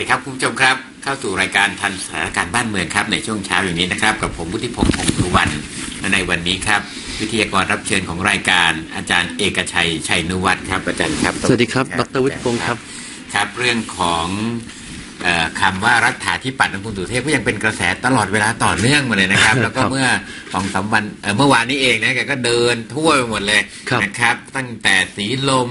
ดีครับคุณผู้ชมครับ เข้าสู่รายการทันสถานการณ์บ้านเมืองครับในช่วงเช้าอย่างนี้นะครับ กับผมวุฒิพงศ์พงศ์สุวรรณและในวันนี้ครับ วิทยากรรับเชิญของรายการอาจารย์เอกชัยชัยนุวัฒน์ครับอาจารย์ครับสวัสดีครับดรวิทย์พงศ์ครับครับ เรื่องของเอ่อคำว่ารัฐาธิปัตย์ของคุณสุเทพก็ยังเป็นกระแสตลอดเวลาต่อเนื่องมาเลยนะครับ แล้วก็ครับเมื่อสองสามวันเอ่อเมื่อวานนี้เองนะแกก็เดินทั่วไปหมดเลยครับนะครับ ตั้งแต่สีลม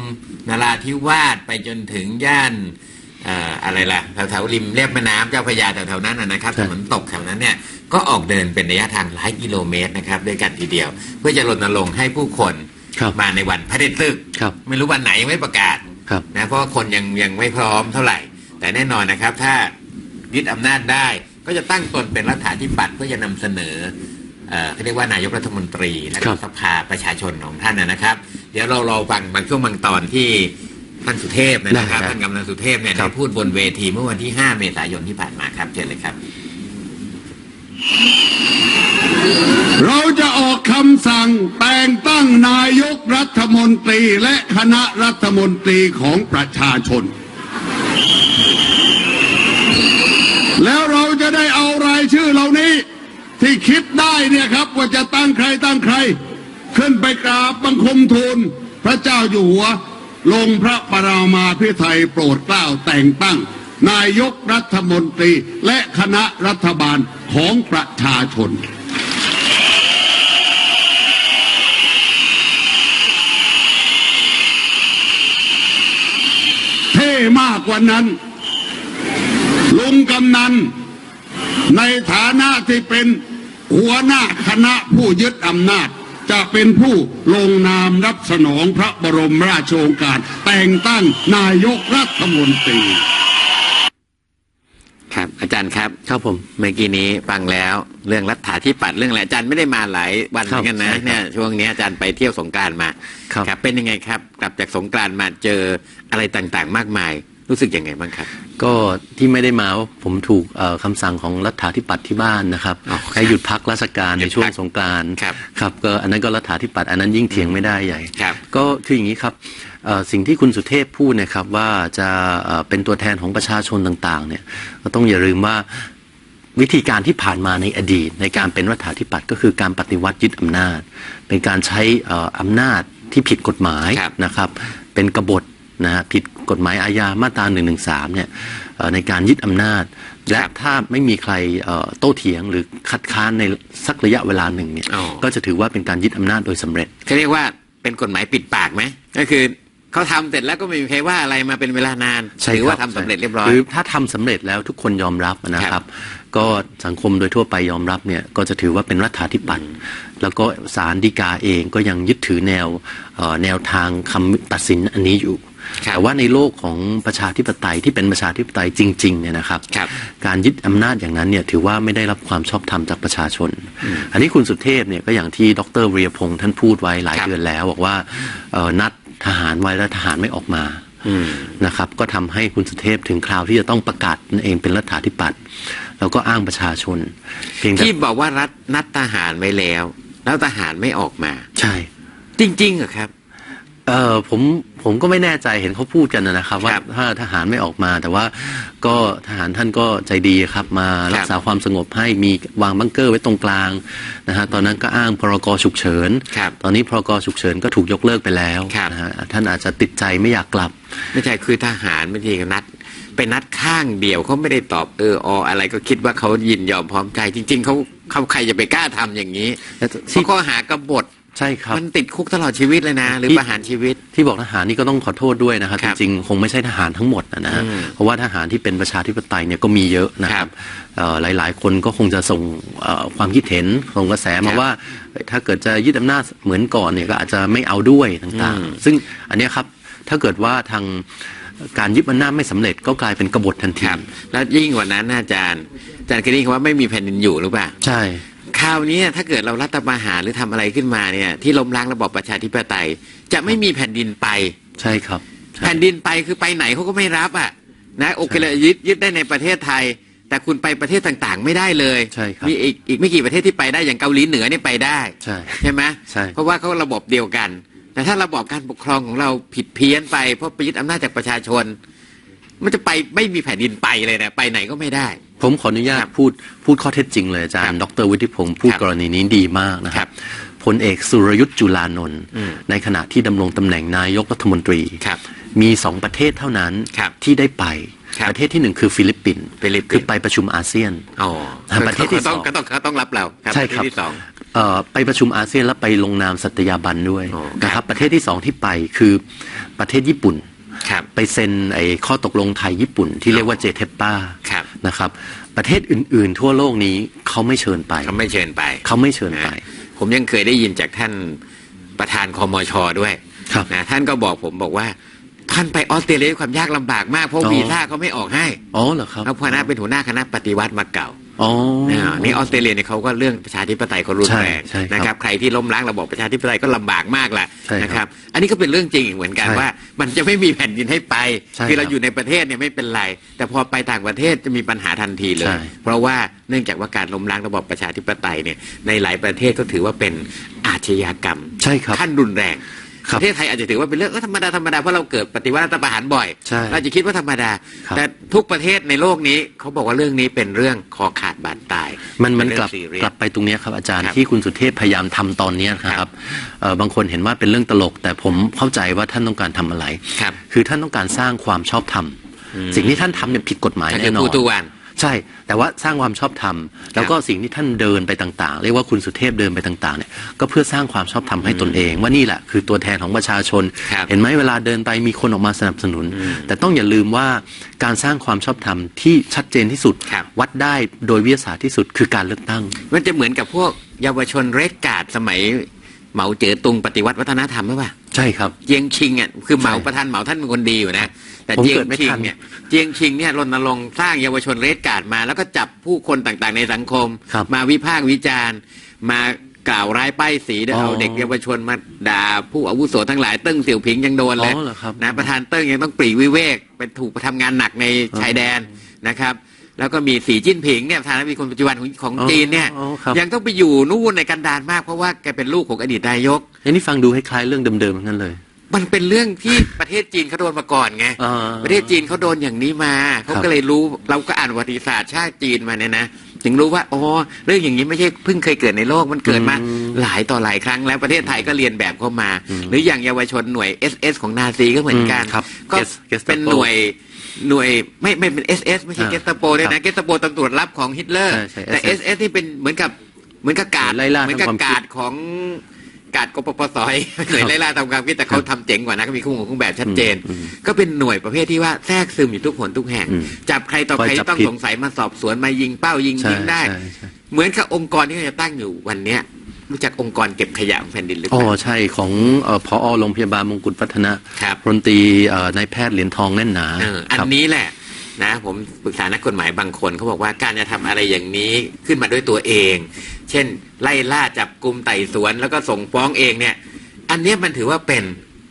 นาราธิวาสไปจนถึงย่านเอ่ออะไรล่ะแถวแถวๆริมเรียบแม่น้ำเจ้าพระยาแถวแถวๆนั้นนะนะครับใช่ถนนตกแถวนั้นเนี่ยก็ออกเดินเป็นระยะทางหลายกิโลเมตรนะครับด้วยกันทีเดียว เพื่อจะรณรงค์ให้ผู้คนครับมาในวันพระเดชตึกครับไม่รู้วันไหนยังไม่ประกาศครับนะเพราะว่าคนยังยังไม่พร้อมเท่าไหร่ แต่แน่นอนนะครับ ถ้ายึดอำนาจได้ก็จะตั้งตนเป็นรัฐาธิปัตย์เพื่อจะนำเสนอเอ่อเขาเรียกว่านายกรัฐมนตรีและครัก็บสภาประชาชนของท่านนะนะครับ เดี๋ยวเราเราฟังบางช่วงบางตอนที่ ท่านสุเทพนะครับได้ครับท่านกำนันสุเทพเนี่ยครัได้บพูดบนเวทีเมื่อวันที่ 5 เมษายนที่ผ่านมาครับเชิญเลยครับ เราจะออกคำสั่งแต่งตั้งนายกรัฐมนตรีและคณะรัฐมนตรีของประชาชน แล้วเราจะได้เอารายชื่อเหล่านี้ ที่คิดได้เนี่ยครับ ว่าจะตั้งใครตั้งใคร ขึ้นไปกราบบังคมทูลพระเจ้าอยู่หัว ลงพระปรามาพิไทยโปรดเกล้าแต่งตั้ง นายกรัฐมนตรีและคณะรัฐบาลของประชาชน เท่มากกว่านั้น ลุงกำนัน ในฐานะที่เป็นหัวหน้าคณะผู้ยึดอำนาจ จะเป็นผู้ลงนามรับสนองพระบรมราชโองการ แต่งตั้งนายกรัฐมนตรี ครับอาจารย์ครับครับผมเมื่อกี้นี้ฟังแล้วเรื่องรัฐาธิปัตย์เรื่องอะไรอาจารย์ไม่ได้มาหลายวันเหมือนกันนะครับใช่ครับเนี่ยช่วงนี้อาจารย์ไปเที่ยวสงกรารมาครับ เป็นยังไงครับ กลับจากสงกรารมาเจออะไรต่างๆ มากมาย รู้สึกยังไงบ้างครับ ก็ที่ไม่ได้มาว่าผมถูกเอ่อคำสั่งของรัฐาธิปัตย์ที่บ้านนะครับอ๋อครับให้หยุดพักราชการหยุในดช่วงพักสงกรานต์ครับครับก็อันนั้นก็รัฐาธิปัตย์อันนั้นยิ่งเถียงไม่ได้ใหญ่ครับก็คืออย่างนี้ครับเอ่อสิ่งที่คุณสุเทพพูดนะครับว่าจะเอ่อเป็นตัวแทนของประชาชนต่างๆเนี่ยก็ต้องอย่าลืมว่าวิธีการที่ผ่านมาในอดีต ในการเป็นรัฐาธิปัตย์ก็คือการปฏิวัติยึดอำนาจ เป็นการใช้เอ่ออำนาจที่ผิดกฎหมายครับนะครับ เป็นกบฏนะฮะผิด กฎหมายอาญามาตรา1นึเนี่ยเอ่อในการยึดอำนาจ และถ้าไม่มีใครเอ่อโต้เถียงหรือคัดค้านในสักระยะเวลาหนึ่งเนี่ยอ๋อก็จะถือว่าเป็นการยึดอำนาจโดยสำเร็จเขาเรียกว่าเป็นกฎหมายปิดปากไหมก็คือเขาทำเสร็จแล้วก็ไม่มีใครว่าอะไรมาเป็นเวลานานใช่ถือว่าคทำบสำเร็จเรียบร้อยคือถ้าทำสำเร็จแล้วทุกคนยอมรับนะคครัรับบก็สังคมโดยทั่วไปยอมรับเนี่ยก็จะถือว่าเป็นรัฐาธิปัตย์แล้วก็ศาลฎีกาเองก็ยังยึดถือแนวเอ่อแนวทางคำตัดสินอันนี้อยู่ครับ แต่ว่าในโลกของประชาธิปไตยที่เป็นประชาธิปไตยจริงๆเนี่ยนะครับครับการยึดอำนาจอย่างนั้นเนี่ยถือว่าไม่ได้รับความชอบธรรมจากประชาชน อันนี้คุณสุเทพเนี่ยก็อย่างที่ดรเวียพงศ์ท่านพูดไว้หลายครับเดือนแล้วบอกว่าเอ่อนัดทหารไว้แล้วทหารไม่ออกมาอืมนะครับ ก็ทำให้คุณสุเทพถึงคราวที่จะต้องประกาศตนเองเป็นรัฐาธิปัตย์แล้วก็อ้างประชาชน เพียงแต่ที่บอกว่ารัฐนัดทหารไว้แล้ว แล้วทหารไม่ออกมา ใช่ จริงๆเหรอครับ เออผมผมก็ไม่แน่ใจเห็นเขาพูดกันนะครับ ว่าครับถ้าทหารไม่ออกมา แต่ว่าก็ทหารท่านก็ใจดีครับ มารักษาความสงบให้มีวางบังเกอร์ไว้ตรงกลางนะฮะตอนนั้นก็อ้างพรกฉุกเฉินครับตอนนี้พรกฉุกเฉินก็ถูกยกเลิกไปแล้วครับนะฮะท่านอาจจะติดใจไม่อยากกลับ ไม่ใช่คือทหารไม่ใช่นัดไปนัดข้างเดียวเขาไม่ได้ตอบเออออะไรก็คิดว่าเขายินยอมพร้อมใจจริง ๆเขาเขาใครจะไปกล้าทำอย่างนี้และเพที่ราะข้อหากบฏ ใช่ครับ มันติดคุกตลอดชีวิตเลยนะ หรือที่ ประหารชีวิต ที่บอกทหารนี่ก็ต้องขอโทษด้วยนะครับ คจรับริงๆ คงไม่ใช่ทหารทั้งหมดนะนะฮะอืมเพราะว่าทหารที่เป็นประชาธิปไตยเนี่ยก็มีเยอะนะคครัรับบเอ่อหลายๆ คนก็คงจะส่งเอ่อความคิดเห็นส่งกระแสครัมาบว่าเอ้ยถ้าเกิดจะยึดอำนาจเหมือนก่อนเนี่ยก็อาจจะไม่เอาด้วยต่างอืมๆซึ่งอันเนี้ยครับถ้าเกิดว่าทางการยึดอำนาจไม่สำเร็จก็กลายเป็นกบฏทันคทีรับ แล้วยิ่งกว่านั้นนะอาจารย์อาจารย์เคยได้ยินคำว่าไม่มีแผ่นดินอยู่หรือเปล่า ใช่ คราวนี้ถ้าเกิดเรารัฐประหารหรือทำอะไรขึ้นมาเนี่ยที่ล้มล้างระบอบประชาธิปไตย จะไม่มีแผ่นดินไป ใช่ครับใช่แผ่นดินไปคือไปไหนเขาก็ไม่รับอะนะโอเคเลยยึดยึดได้ในประเทศไทย แต่คุณไปประเทศต่างๆ ไม่ได้เลยใช่ครับมีอีกอีกไม่กี่ประเทศที่ไปได้อย่างเกาหลีเหนือเนี่ยไปได้ใช่ใช่ไหมใช่เพราะว่าเขาระบบเดียวกัน แต่ถ้าระบอบการปกครองของเราผิดเพี้ยนไปเพราะไปยึดอำนาจจากประชาชน มันจะไปไม่มีแผ่นดินไปเลยนะไปไหนก็ไม่ได้ ผมขออนุญาตครับพูดพูดข้อเท็จจริงเลยอาจารครัย์บดรวุฒิพงศ์พูดครับกรณีนี้ดีมากนะคครัรับบพลเอกสุรยุทธ์จุลานนท์อืมในขณะที่ดำรงตำแหน่งนายกรัฐมนตรีครับมีสองประเทศเท่านั้นครับที่ได้ไปครับประเทศที่หนึ่งคือฟิลิปปินส์ฟิลิปปินส์คือไปประชุมอาเซียนอ๋อประเทศที่สองก็ต้องก็ต้องรับเราครับใช่ปะเทครับศที่สองเอ่อไปประชุมอาเซียนแล้วไปลงนามสัตยาบันด้วยอ๋อนะคครัรับบประเทศที่สองที่ไปคือประเทศญี่ปุ่นครับ ไปเซ็นไอ้ข้อตกลงไทยญี่ปุ่นที่เรียกว่าเจเทปป้าครับนะครับ ประเทศอื่น ๆ ทั่วโลกนี้เขาไม่เชิญไปเขาไม่เชิญไปเขาไม่เชิญไปนะผมยังเคยได้ยินจากท่านประธานคอมชด้วยครับนะท่านก็บอกผมบอกว่าท่านไปออสเตรเลียด้วยความยากลำบากมากเพราะอ๋อวีซ่าเขาไม่ออกให้ อ๋อเหรอครับแล้วพอหน้าเป็นหัวหน้าคณะปฏิวัติมาเก่าอ๋อเนี่ยนี่ออสเตรเลียเนี่ยเขาก็เรื่องประชาธิปไตยเขารุนแรงใช่ใช่ครับนะครับ ใครที่ล้มล้างระบบประชาธิปไตยก็ลำบากมากแหละใช่ครับนะครับ อันนี้ก็เป็นเรื่องจริงอีกเหมือนกันใช่ว่า มันจะไม่มีแผ่นดินให้ไปใช่คือเราครับอยู่ในประเทศเนี่ยไม่เป็นไร แต่พอไปต่างประเทศจะมีปัญหาทันทีเลใช่ยเพราะว่าเนื่องจากว่าการล้มล้างระบบประชาธิปไตยเนี่ยในหลายประเทศก็ถือว่าเป็นอาชญากรรมใช่ครับขั้นรุนแรงครั ปบระเทศไทยอาจจะถือว่าเป็นเรื่องเออธรรมดาธรรมดาเพราะเราเกิดปฏิวัติรัฐประหารบ่อยใช่เราจะคิดว่าธรรมดาครับแต่ทุกประเทศในโลกนี้เขาบอกว่าเรื่องนี้เป็นเรื่องคอขาดบาดตาย มันมันเป็กเรื่ลัอบง serious กลับไปตรงเนี้ยครับอาจารย์ครับที่คุณสุเทพพยายามทำตอนเนี้ยนะคครัรับบเอ่อบางคนเห็นว่าเป็นเรื่องตลก แต่ผมเข้าใจว่าท่านต้องการทำอะไรครับคือท่านต้องการสร้างความชอบธรรมอืมสิ่งที่ท่านทำเนี่ยผิดกฎหมายก็คืแน่อนอปูนตูวัน ใช่ แต่ว่าสร้างความชอบธรรม แล้วก็สิ่งที่ท่านเดินไปต่าง ๆ เรียกว่าคุณสุเทพเดินไปต่างๆเนี่ยก็เพื่อสร้างความชอบธรรมให้ตนเอง ว่านี่แหละคือตัวแทนของประชาชนครับเห็นไหมเวลาเดินไปมีคนออกมาสนับสนุน แต่ต้องอย่าลืมว่าการสร้างความชอบธรรมที่ชัดเจนที่สุดครับวัดได้โดยวิทยาศาสตร์ที่สุดคือการเลือกตั้ง มันจะเหมือนกับพวกเยาวชนเรดการ์ดสมัย เหมาเจ๋อตุงปฏิวัติวัฒนธรรมหรือเปล่าใช่ครับ เจียงชิงอะคือเหมาใช่ประธานเหมาท่านเป็นคนดีอยู่นะแต่ผมเจียงเกิดไม่ชิงทัน เนี่ยเจียงชิงเนี่ยรณรงค์สร้างเยาวชนเรดการ์ดมา แล้วก็จับผู้คนต่างๆในสังคม ครับมาวิพากษ์วิจารณ์ มากล่าวร้ายป้ายสีโดยอ๋อเอาเด็กเยาวชนมาด่าผู้อาวุโสทั้งหลายเติ้งเสี่ยวผิงยังโดนเลยอ๋อเหรอครับ นะประธานเติ้งยังต้องปรีวิเวกเป็นถูกทำงานหนักในชายแดนนะครับ แล้วก็มีสีจิ้นผิงเนี่ยประธานาธิบดีคนปัจจุบันของของอ๋อจีนเนี่ยอ๋อครับยังต้องไปอยู่นู่นในกันดารมากเพราะว่าแกเป็นลูกของอดีตนายกอันนี้ฟังดูคล้ายๆเรื่องเดิมๆทั้งนั้นเลย มันเป็นเรื่องที่ประเทศจีนเขาโดนมาก่อนไงอ่าประเทศจีนเขาโดนอย่างนี้มาเขาครับก็เลยรู้เราก็อ่านประวัติศาสตร์ชาติจีนมาเนี่ยนะถึงรู้ว่าอ๋อเรื่องอย่างนี้ไม่ใช่เพิ่งเคยเกิดในโลกมันเกิดมาหลายต่อหลายครั้งแล้วประเทศไทยก็เรียนแบบเข้ามา หรืออย่างเยาวชนหน่วย SS ของนาซีก็เหมือนกันอืมครับก็ Ges- Gestapo เป็นหน่วย หน่วยไม่ไม่เป็น SS ไม่ใช่อ่าเกสตาโปด้วยครันะบเกสตาโปตำรวจลับของฮิตเลอร์ใช่ใช่แต่ SS SS ที่เป็นเหมือนกับเหมือนกับกาดไล่ล่าเหมือนกับทำความคิดกาดของกาดกปปสอยหน่วยไล่ล่าทำความคิดแต่เขาทำเจ๋งกว่านะก็มีเครื่องมือเครื่องแบบชัดเจนอืมก็เป็นหน่วยประเภทที่ว่าแทรกซึมอยู่ทุกหนทุกแห่งอืมจับใครต่อใครคอยจับต้องผิดสงสัยมาสอบสวนมายิงเป้ายิงใช่ทิ้งได้ใช่ใช่เหมือนกับองค์กรที่เขาจะตั้งอยู่วันเนี้ย รู้จักองค์กรเก็บขยะของแผ่นดินหรือเปอ๋อล่า ใช่ของเอ่อพอโรงพยาบาลมงกุฎวัฒนะครับ พลตรีเอ่อนายแพทย์เหรียญทองแน่นหนาเอออันครับ นี้แหละนะผมปรึกษานักกฎหมายบางคนเขาบอกว่าการจะทำอะไรอย่างนี้ขึ้นมาด้วยตัวเอง เช่น ไล่ล่าจับกลุ่มไต่สวนแล้วก็ส่งฟ้องเองเนี่ย อันเนี้ยมันถือว่าเป็น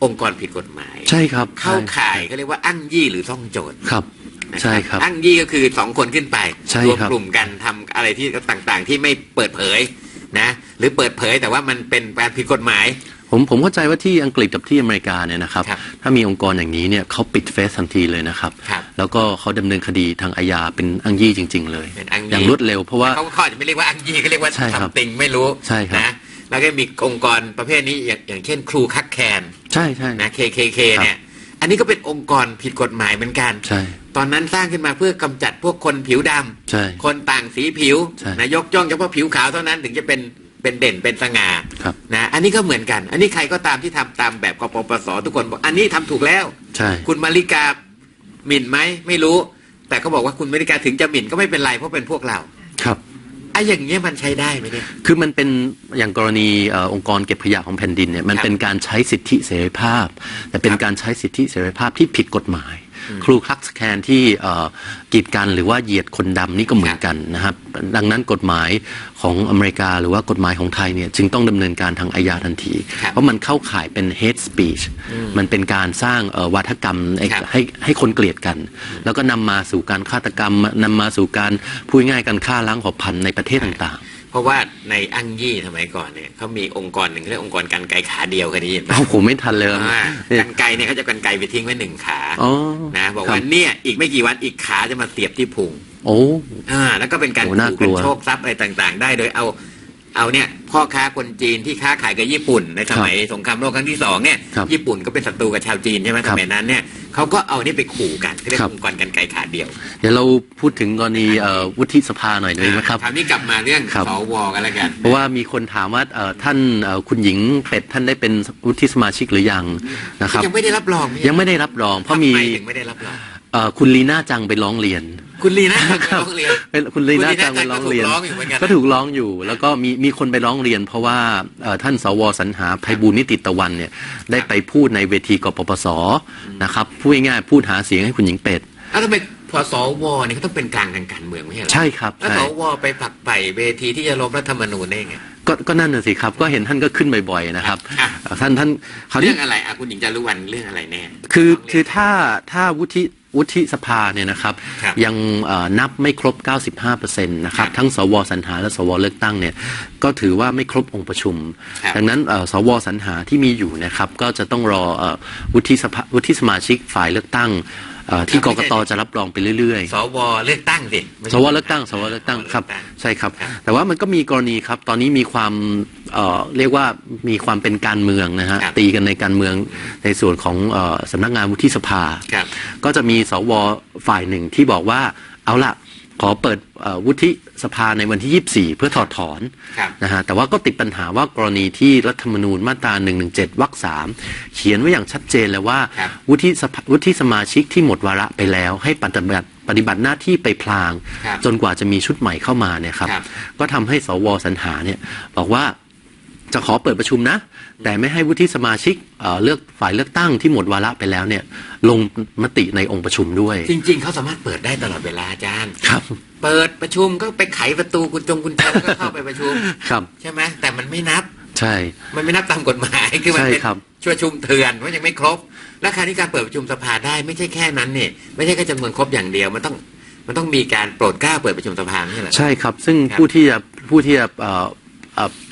องค์กรผิดกฎหมาย ใช่ครับเข้าใช่ข่ายเขาเรียกว่าอ้างยี่หรือซ่องโจรครับ นะใช่ครับ อ้างยี่ก็คือสองคนขึ้นไปใช่รวมครับ กลุ่มกันทำอะไรที่ต่างๆ ที่ไม่เปิดเผย นะหรือเปิดเผยแต่ว่ามันเป็นการผิดกฎหมาย ผมผมเข้าใจว่าที่อังกฤษกับที่อเมริกาเนี่ยนะครับ ครับถ้ามีองค์กรอย่างนี้เนี่ยเขาปิดเฟซทันทีเลยนะครับ ครับแล้วก็เขาดำเนินคดีทางอาญาเป็นอ้างยี่จริง ๆ เลยเป็นอ้างยี่อย่างรวดเร็วเพราะว่า เขาเขาอาจจะไม่เรียกว่าอ้างยี่เขาเรียกว่าใช่ครับทำติงไม่รู้ใช่ครับ นะแล้วก็มีองค์กรประเภทนี้อย่างอย่างเช่น ครูคักแคน ใช่ใช่ นะ KKK ครับเนี่ยอั นนี้ก็เป็นองค์กรผิดกฎหมายเหมือนกัน ใช่ ตอนนั้นสร้างขึ้นมาเพื่อกำจัดพวกคนผิวดำใช่ คนต่างสีผิวใช่นะยกย่องเฉพาะผิวขาวเท่านั้นถึงจะเป็นเป็นเด่นเป็นสง่าครับนะอันนี้ก็เหมือนกัน อันนี้ใครก็ตามที่ทำตามแบบกปปสทุกคนบอกอันนี้ทำถูกแล้ว ใช่ คุณมาริกาหมิ่นไหมไม่รู้ แต่เขาบอกว่าคุณมาริกาถึงจะหมิ่นก็ไม่เป็นไรเพราะเป็นพวกเรา ครับ ไอ้อย่างเงี้ยมันใช้ได้ไหมเนี่ย คือมันเป็นอย่างกรณีเอ่อองค์กรเก็บขยะของแผ่นดินเนี่ยมันครับเป็นการใช้สิทธิเสรีภาพ แต่เป็นรับการใช้สิทธิเสรีภาพที่ผิดกฎหมาย ครูคลักสแคนที่เอ่อกีดกันหรือว่าเหยียดคนดำนี่ก็เหมือนกันนะครับ ดังนั้นกฎหมายของอเมริกาหรือว่ากฎหมายของไทยเนี่ยจึงต้องดำเนินการทางอาญาทันทีครับเพราะมันเข้าข่ายเป็น hate speech มันเป็นการสร้างเอ่อวาทกรรมให้ครับให้ให้คนเกลียดกัน แล้วก็นำมาสู่การฆาตกรรมนำมาสู่การพูดง่ายๆการฆ่าล้างเผ่าพันธุ์ในประเทศต่างๆ เพราะว่าในอังยี่สมัยก่อนเนี่ยเขามีองค์กรหนึ่งเรียกองค์กรกันไกรขาเดียวเคยได้ยินไหมเอาผมไม่ทันเลยครับอ่าเนี่ยกันไกรเนี่ยเขาจะกันไกรไปทิ้งไว้หนึ่งขาอ๋อนะบอกครัว่าเนี่ยอีกไม่กี่วันอีกขาจะมาเสียบที่พุงโอ้อ่าแล้วก็เป็นการโอ้น่าขู่กลักันวโชคทรัพย์อะไรต่าง ๆ ได้โดยเอาเอาเนี่ยพ่อค้าคนจีนที่ค้าขายกับญี่ปุ่นในสมัยสงครามโลกครั้งที่สองเนี่ยครับญี่ปุ่นก็เป็นศัตรูกับชาวจีนใช่ไหมคสรับมัยนั้นเนี่ยเขาก็เอานี่ไปขู่กัน ที่เรียกครับองค์กรกันไกรขาเดียว เดี๋ยวเราพูดถึงกรณีเอ่อวุฒิสภาหน่อยหนึงนะครับคราวนี้กลับมาเรื่องครับสวกันแล้วกันเพราะว่ามีคนถามว่าเอ่อท่านเอ่อคุณหญิงเป็ดท่านได้เป็นวุฒิสมาชิกหรือยังนะครับยังไม่ได้รับรองยังไม่ได้รับรองเพราะมีทำไถึงไม่ได้รับรองเอ่อคุณลีน่าจังไปร้องเรียน คุณลีน่าจังครับร้องเรียนเป็นคุณลีน่าจังไปร้องเรียนก็ถูกร้องอยู่เหมือนกันนะก็ถูกร้องอยู่ แล้วก็มีมีคนไปร้องเรียน เพราะว่าเอ่อท่านสวสรรหาไพบูลย์นิติตะวันเนี่ยได้ไปพูดในเวทีกปปสนะครับพูดง่ายๆพูดหาเสียงให้คุณหญิงเป็ดแล้วทำไมพอสวเนี่ยเขาต้องเป็นกลางทางการเมืองไม่ใช่เหรอใช่ครับแล้วใช่สวไปผลักไป่เวทีที่จะล้มรัฐธรรมนูญได้ไง ก็ก็นั่นน่ะสิครับ ก็เห็นท่านก็ขึ้นบ่อยๆนะครับอะเอ่อท่านท่านคราวนี้ เรื่องอะไรอะคุณหญิงจารุวรรณเรื่องอะไรแน่ คือร้งเรียนคือถ้าถ้าวุฒิวุฒิสภาเนี่ยนะครับ ครับยังเอ่อนับไม่ครบ 95%นะครับครับทั้งสวสรรหาและสวเลือกตั้งเนี่ยก็ถือว่าไม่ครบองค์ประชุม ครับดังนั้นเอ่อสวสรรหาที่มีอยู่นะครับก็จะต้องรอเอ่อวุฒิสภาวุฒิสมาชิกฝ่ายเลือกตั้งเอ่อ ที่กกตจะรับรองไปเรื่อยๆ สวเลือกตั้งสิไม่สใช่วเลือกตั้งสวเลือกตั้งครับเลือกตั้งใช่ครับครับ แต่ว่ามันก็มีกรณีครับ ตอนนี้มีความเอ่อเรียกว่ามีความเป็นการเมืองนะฮะครับตีกันในการเมืองในส่วนของเอ่อสำนักงานวุฒิสภาครับก็จะมีสวฝ่ายหนึ่งที่บอกว่าเอาละ ขอเปิดเอ่อวุฒิสภาในวันที่ 24 เพื่อถอดถอนครับนะฮะแต่ว่าก็ติดปัญหาว่ากรณีที่รัฐธรรมนูญมาตรา 117 วรรคสามเขียนไว้อย่างชัดเจนเลยว่าครับวุฒิสภาวุฒิสมาชิกที่หมดวาระไปแล้ว ให้ปฏิบัติปฏิบัติหน้าที่ไปพลางครับจนกว่าจะมีชุดใหม่เข้ามาเนี่ยครับครับก็ทำให้สวสรรหาเนี่ยบอกว่า จะขอเปิดประชุมนะ แต่ไม่ให้วุฒิสมาชิกเอ่อเลือกฝ่ายเลือกตั้งที่หมดวาระไปแล้วเนี่ย ลงมติในองค์ประชุมด้วยจริง ๆเขาสามารถเปิดได้ตลอดเวลาอาจารย์ ครับ เปิดประชุมก็ไปไขประตูกุญจงกุญแจแล้วก็เข้าไปประชุม ครับ ใช่ไหมแต่มันไม่นับ ใช่ มันไม่นับตามกฎหมาย คือมันเป็นใช่ครับช่วยชุมเถื่อนเพราะยังไม่ครบ และการที่การเปิดประชุมสภาได้ไม่ใช่แค่นั้นเนี่ยไม่ใช่แค่จำนวนครบอย่างเดียวมันต้องมันต้องมีการโปรดเกล้าเปิดประชุมสภาไม่ใช่เหรอใช่ครับ ซึ่งครับผู้ที่จะผู้ที่จะเอ่อเอ่อ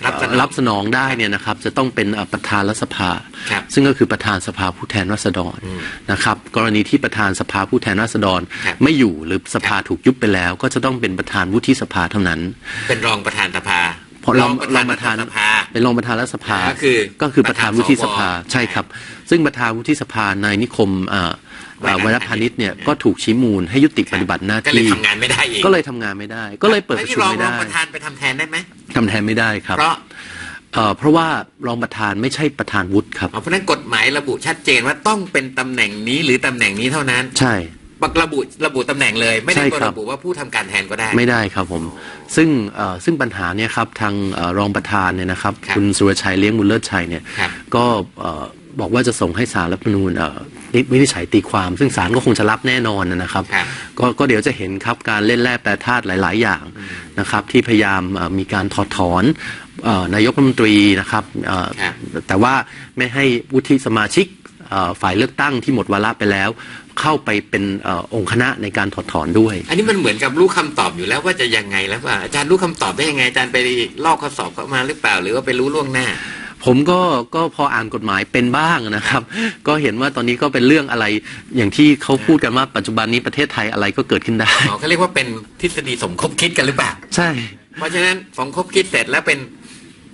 รับสนองรับสนองได้เนี่ยนะครับจะต้องเป็นเอ่อประธานรัฐสภาครับซึ่งก็คือประธานสภาผู้แทนราษฎรอืมนะครับกรณีที่ประธานสภาผู้แทนราษฎรครับไม่อยู่หรือสภาถูกยุบไปแล้ว ก็จะต้องเป็นประธานวุฒิสภาเท่านั้น เป็นรองประธานสภา เพราะรองรองประธานสภาเป็นรองประธานรัฐสภาก็คือก็คือประธานวุฒิสภาประธานสวใช่ครับ ซึ่งประธานวุฒิสภานายนิคมเอ่อเอ่อวัวัยยรัรพาพานินิชชเนี่ยก็ถูกชี้มูลให้ยุติปฏิบัติหน้าก็เลยที่ทำงานไม่ได้อีกก็เลยทำงานไม่ได้ ก็เลยเปิดประชุมแล้วไม่นี่รองรได้องประธานไปทำแทนได้ไหมทำแทนไม่ได้ครับ เพราะเอ่อเพราะว่ารองประธานไม่ใช่ประธานวุฒิครับอ๋อเพราะฉะนั้นกฎหมายระบุชัดเจนว่าต้องเป็นตำแหน่งนี้หรือตำแหน่งนี้เท่านั้น ใช่ ปักระบุระบุตำแหน่งเลย ไม่ได้ใช่ครับ ระบุว่าผู้ทำการแทนก็ได้ ไม่ได้ครับผมซึ่งเอ่อซึ่งปัญหาเนี่ยครับทางเอ่อรองประธานเนี่ยนะครับครับคุณสุรชัยเลี้ยงบุญเลิศชัยเนี่ยครับ ก็เอ่อบอกว่าจะส่งให้สารรัฐธรรมนูญเอ่อนิวินิจฉัยตีความ ซึ่งศาลก็คงจะรับแน่นอนนะครับครับ ก็ก็เดี๋ยวจะเห็นครับการเล่นแร่แปรธาตุหลาย ๆ อย่างนะครับที่พยายามเอ่อมีการถอดถอนเอ่อนายกรัฐมนตรีนะครับเอ่อ ครับ แต่ว่าไม่ให้วุฒิสมาชิกเอ่อฝ่ายเลือกตั้งที่หมดวาระไปแล้ว เข้าไปเป็นเออองค์คณะในการถอดถอนด้วย อันนี้มันเหมือนกับรู้คำตอบอยู่แล้วว่าจะยังไงแล้วว่าอาจารย์รู้คำตอบได้ยังไงอาจารย์ไปลอกข้อสอบเข้ามาหรือเปล่า หรือว่าไปรู้ล่วงหน้า ผมก็ก็พออ่านกฎหมายเป็นบ้างนะครับ ก็เห็นว่าตอนนี้ก็เป็นเรื่องอะไรอย่างที่เขาพูดกันว่าปัจจุบันนี้ประเทศไทยอะไรก็เกิดขึ้นได้อ๋อเขาเรียกว่าเป็นทฤษฎีสมคบคิดกันหรือเปล่าใช่ เพราะฉะนั้นสมคบคิดเสร็จแล้วเป็น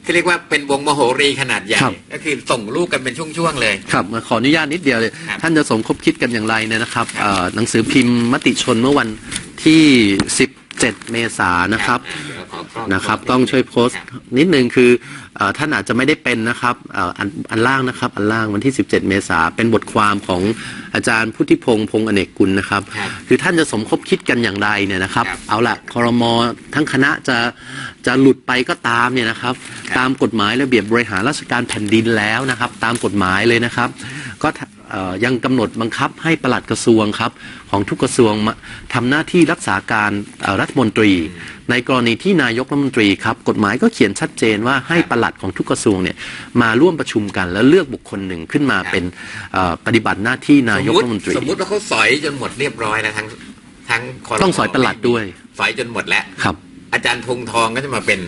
เขาเรียกว่าเป็นวงมโหรีขนาดใหญ่ ครับก็คือส่งลูกกันเป็นช่วงๆเลยครับขออนุญาตนิดเดียวเลย ครับท่านจะสมคบคิดกันอย่างไรเนี่ยนะครับครับเอ่อหนังสือพิมพ์มติชนเมื่อวันที่ 17 เมษายนนะครับอ่าเดี๋ยวขอกล้นะครับ ต้องช่วยโพสต์ครับนิดนึงคือเอ่อท่านอาจจะไม่ได้เป็นนะครับเอ่ออันอันล่างนะครับ อันล่างวันที่ 17 เมษาเป็นบทความของอาจารย์พุทธิพงษ์พงษ์อเนกกุลนะครับ ครับคือท่านจะสมคบคิดกันอย่างไรเนี่ยนะครับ ครับ เอาละคอรมอทั้งคณะจะ จะหลุดไปก็ตามเนี่ยนะครับครับ ตามกฎหมายระเบียบบริหารราชการแผ่นดินแล้วนะครับ ตามกฎหมายเลยนะครับ ก็ทเอ่อยังกำหนดบังคับให้ปลัดกระทรวงครับ ของทุกกระทรวงมาทำหน้าที่รักษาการเอ่อรัฐมนตรี ในกรณีที่นายกรัฐมนตรีครับกฎหมายก็เขียนชัดเจนว่าให้ปลัดของทุกกระทรวงเนี่ยมาร่วมประชุมกัน แล้วเลือกบุคคลหนึ่งขึ้นมาครับเป็นเอ่อปฏิบัติหน้าที่นายกรัฐมนตรีสมมติว่าเขาสอยจนหมดเรียบร้อยแล้วทั้งทั้งครมต้องสอยปลัดด้วย สอยจนหมดแล้วครับ อาจารย์ธงทองก็จะมาเป็น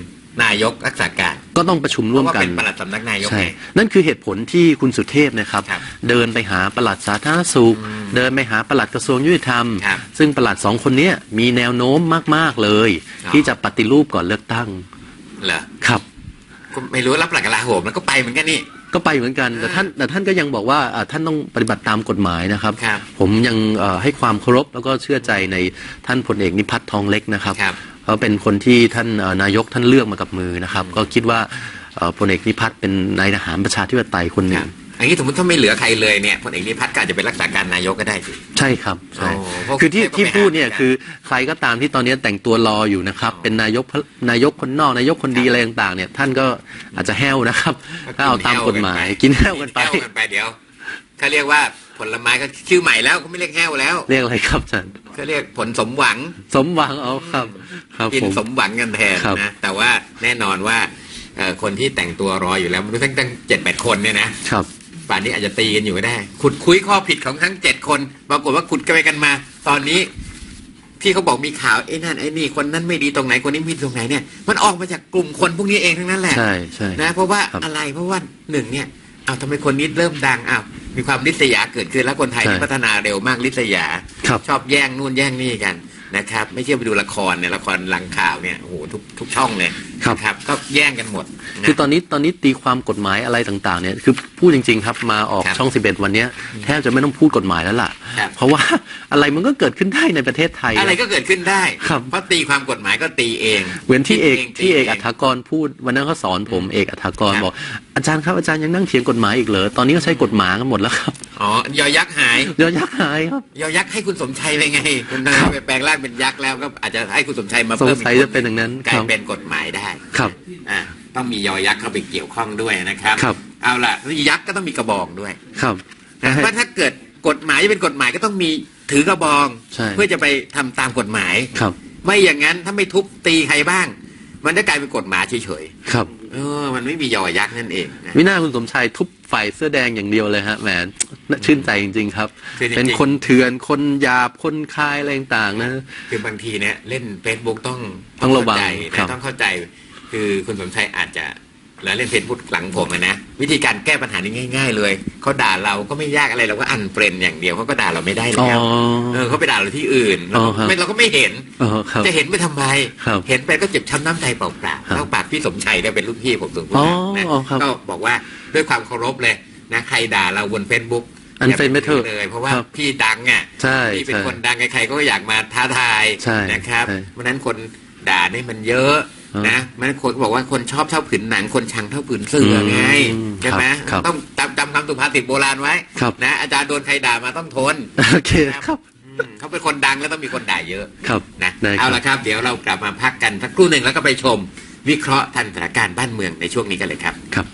นายกรักษาการก็ต้องประชุมเพร่วราะมว่ากัเป็นนประหลัดสำนักนายกใช่ไงนั่นคือเหตุผลที่คุณสุเทพนะครับครับ เดินไปหาปลัดสาธารณสุข เดินไปหาปลัดกระทรวงยุติธรรมครับซึ่งปลัดสองคนเนี้ยมีแนวโน้มมาก ๆ เลยอ๋อที่จะปฏิรูปก่อนเลือกตั้งเหรอครับก็ไม่รู้รับหลักกลาโหมแล้วก็ไปเหมือนกันนี่ก็ไปเหมือนกันแต่ท่านแต่ท่านก็ยังบอกว่าอ่าท่านต้องปฏิบัติตามกฎหมายนะครับครับผมยังเอ่อให้ความเคารพแล้วก็เชื่อใจในท่านพลเอกนิพัฒน์ทองเล็กนะครับครับ เขาเป็นคนที่ท่านเอ่อนายกท่านเลือกมากับมือนะครับ ก็คิดว่าเอ่อพลเอกนิพัฒน์เป็นนายทหารประชาธิปไตยคนหคนึ่รังบอันนี้สมมติถ้าไม่เหลือใครเลยเนี่ยพลเอกนิพัฒน์ก็อาจจะเป็นรักษาการนายกก็ได้สิใช่ครับใช่โอ้เพราะคือที่ก็ไปที่พูดเนี่ยหากันคือใครก็ตามที่ตอนนี้แต่งตัวรออยู่นะครับอ๋อเป็นนายกนายกคนนอกนายกคนดีครับอะไรต่างๆเนี่ย ท่านก็อาจจะแห้วนะครับก็ถ้าเอาตามกฎหมายกินแห้วกันไปแห้วกันไปเดี๋ยว เขาเรียกว่าผลไม้ก็ชื่อใหม่แล้วเขาไม่เรียกแห้วแล้วเรียกอะไรครับอาจารย์เขาเรียกผลสมหวัง สมหวังเอาครับ ครับกินผม สมหวังกันแทนครับ นะแต่ว่าแน่นอนว่าเอ่อคนที่แต่งตัวรออยู่แล้วมันตั้งตั้งเจ็ดแปดคนเนี่ยนะครับ ป่านนี้อาจจะตีกันอยู่ก็ได้ ขุดคุยข้อผิดของทั้งเจ็ดคนปรากฏว่าขุดกันไปกันมา ตอนนี้ ที่เขาบอกมีข่าวไอ้นั่นไอ้นี่คนนั้นไม่ดีตรงไหนคนนี้ไม่ดีตรงไหนเนี่ยมันออกมาจากกลุ่มคนพวกนี้เองทั้งนั้นแหละ ใช่ใช่ นะเพราะว่าครับอะไรเพราะว่าหนึ่งเนี่ยเอาทำไมคนนี้เริ่มดังอ้าวมีความริษยาเกิดขึ้นแล้วคนไทยใช่นี่พัฒนาเร็วมากริษยาครับชอบแย่งนู่นแย่งนี่กันนะครับ ไม่เชื่อไปดูละครเนี่ยละครหลังข่าวเนี่ยโอ้โหทุกทุกช่องเลยครับนะครับก็แย่งกันหมดนะคือตอนนี้ตอนนี้ตีความกฎหมายอะไรต่างๆเนี่ยคือพูดจริง ๆ ครับมาออกครับช่อง 11 วันเนี้ยแทบจะไม่ต้องพูดกฎหมายแล้วล่ะครับ เพราะว่าอะไรมันก็เกิดขึ้นได้ในประเทศไทย อะไรก็เกิดขึ้นได้ครับเพราะตีความกฎหมายก็ตีเองเหมือนที่เอกคิดที่เอกตีอัฐากรพูดวันนั้นเขาสอนผมเอกอัฐากรครับบอก อาจารย์ครับอาจารย์ยังนั่งเถียงกฎหมายอีกเหรอตอนนี้ก็ใช้กฎหมายกันหมดแล้วครับอ๋อยอยักษ์หายเดี๋ยวยักษ์หายครับยอยักษ์ให้คุณสมชัยไปไงคุณนายไปแปลงร่างเป็นยักษ์แล้วก็อาจจะให้คุณสมชัยมาสงเพิ่มอีกสัยคจะเป็นอย่างนั้นกลาคยรับเป็นกฎหมายได้ครับอ่าต้องมียอยักษ์เข้าไปเกี่ยวข้องด้วยนะครับครับเอาล่ะแล้วยักษ์ก็ต้องมีกระบองด้วยครับนะเพราะถ้าเกิด กฎหมายจะเป็นกฎหมายก็ต้องมีถือกระบอง ใช่ เพื่อจะไปทำตามกฎหมาย ครับ ไม่อย่างนั้นถ้าไม่ทุบตีใครบ้าง มันจะกลายเป็นกฎหมายเฉยครับ ๆเออมันไม่มียอยักษ์นั่นเองนะ วินาคุณสมชัยทุบฝ่ายเสื้อแดงอย่างเดียวเลยฮะแหมชื่นใจจริง ๆ ครับ ชื่นใจจริงเป็นคนเถื่อนคนหยาบคนคายอะไรต่างๆนะ คือบางทีเนี่ยเล่น Facebook ต้องต้องระวังเข้าใจครันะบต้องเข้าใจ คือคุณสมชัยอาจจะ แล้วเล่นเฟซบุ๊กหลังผมอะนะวิธีการแก้ปัญหานี้ง่าย ๆ เลยเขาด่าเราก็ไม่ยากอะไรเราก็อันเฟรนอย่างเดียวเขาก็ด่าเราไม่ได้อ๋อแล้วเออเขาไปด่าเราที่อื่นเราอ๋ก็อครับไม่เราก็ไม่เห็นอ๋อครับจะเห็นไปทำไมครับเห็นไปก็เจ็บช้ำน้ำใจเปล่าครัๆบแล้วปากพี่สมชัยเนี่ยเป็นลูกพี่ผมสูงอ๋อนะอ๋อครับก็บอกว่าด้วยความเคารพเลยนะใครด่าเราบนเฟซบุ๊กอันเฟรนไม่เถอะเลยเพราะว่าครับพี่ดังอะใช่พี่เป็นใช่คนดังใครๆก็อยากมาท้าทายใช่นะครับใช่เพราะฉะนั้นคนด่านี่มันเยอะอ๋อ นะมันคนก็บอกว่าคนชอบเท่าผืนหนังคนชังเท่าผืนเสื้อไงอืมใช่ไหมครับต้องจำจำคำสุภาษิตโบราณไว้ครับนะอาจารย์โดนใครด่ามาต้องทนโอเคครับอืมเขาเป็นคนดังแล้วต้องมีคนด่าเยอะครับนะได้ครับเอาละครับ เดี๋ยวเรากลับมาพักกันสักครู่หนึ่งแล้วก็ไปชม วิเคราะห์ทันสถานการณ์บ้านเมืองในช่วงนี้กันเลยครับครับ